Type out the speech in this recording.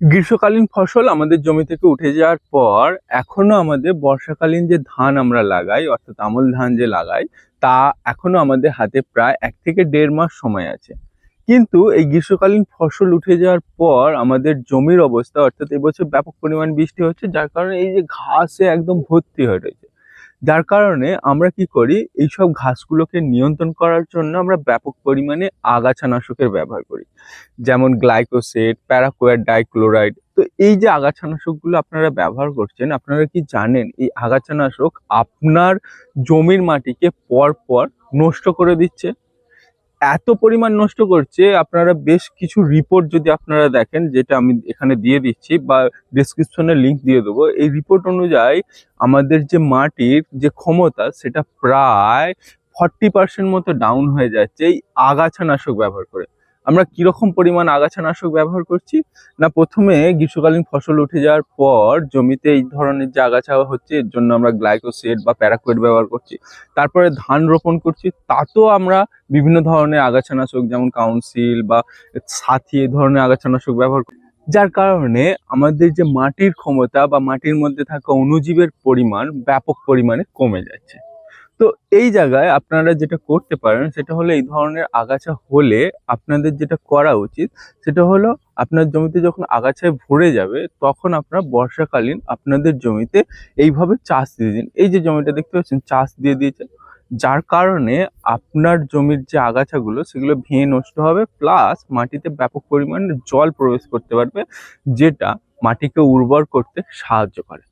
গ্রীষ্মকালীন ফসল আমাদের জমি থেকে উঠে যাওয়ার পর এখনও আমাদের বর্ষাকালীন যে ধান আমরা লাগাই, অর্থাৎ আমল ধান যে লাগাই, তা এখনও আমাদের হাতে প্রায় এক থেকে দেড় মাস সময় আছে। কিন্তু এই গ্রীষ্মকালীন ফসল উঠে যাওয়ার পর আমাদের জমির অবস্থা, অর্থাৎ এবছর ব্যাপক পরিমাণ বৃষ্টি হচ্ছে, যার কারণে এই যে ঘাসে একদম ভর্তি হয়ে রয়েছে। যার কারণে আমরা কি করি, এইসব ঘাসগুলোকে নিয়ন্ত্রণ করার জন্য আমরা ব্যাপক পরিমাণে আগাছানাশকের ব্যবহার করি। যেমন গ্লাইকোসেট, প্যারাকোয়ার ডাইক্লোরাইড। তো এই যে আগাছানাশকগুলো আপনারা ব্যবহার করছেন, আপনারা কি জানেন এই আগাছানাশক আপনার জমির মাটিকে পর পর নষ্ট করে দিচ্ছে? এত পরিমাণ নষ্ট করছে, আপনারা বেশ কিছু রিপোর্ট যদি আপনারা দেখেন, যেটা আমি এখানে দিয়ে দিচ্ছি বা ডিসক্রিপশনে লিংক দিয়ে দেবো, এই রিপোর্ট অনুযায়ী আমাদের যে মাটির যে ক্ষমতা, সেটা প্রায় ফর্টি পার্সেন্ট মতো ডাউন হয়ে যাচ্ছে, এই আগাছানাশক ব্যবহার করে। আমরা কীরকম পরিমাণ আগাছানাশক ব্যবহার করছি? না, প্রথমে গ্রীষ্মকালীন ফসল উঠে যাওয়ার পর জমিতে এই ধরনের যে আগাছা হচ্ছে, এর জন্য আমরা গ্লাইকোসেট বা প্যারাকোয়েট ব্যবহার করছি। তারপরে ধান রোপণ করছি। তাতেও আমরা বিভিন্ন ধরনের আগাছানাশক, যেমন কাউন্সিল বা সাথী, এই ধরনের আগাছানাশক ব্যবহার করি। যার কারণে আমাদের যে মাটির ক্ষমতা বা মাটির মধ্যে থাকা অণুজীবের পরিমাণ ব্যাপক পরিমাণে কমে যাচ্ছে। তো এই জায়গায় আপনারা যেটা করতে পারেন সেটা হলো এই ধরনের আগাছা হলে আপনাদের যেটা করা উচিত সেটা হলো আপনার জমিতে যখন আগাছায় ভরে যাবে তখন আপনারা বর্ষাকালীন আপনাদের জমিতে এইভাবে চাষ দিয়ে দিন। এই যে জমিটা দেখতে পাচ্ছেন চাষ দিয়ে দিয়েছে যার কারণে আপনার জমির যে আগাছাগুলো সেগুলো ভেঙে নষ্ট হবে, প্লাস মাটিতে ব্যাপক পরিমাণে জল প্রবেশ করতে পারবে, যেটা মাটিকে উর্বর করতে সাহায্য করে।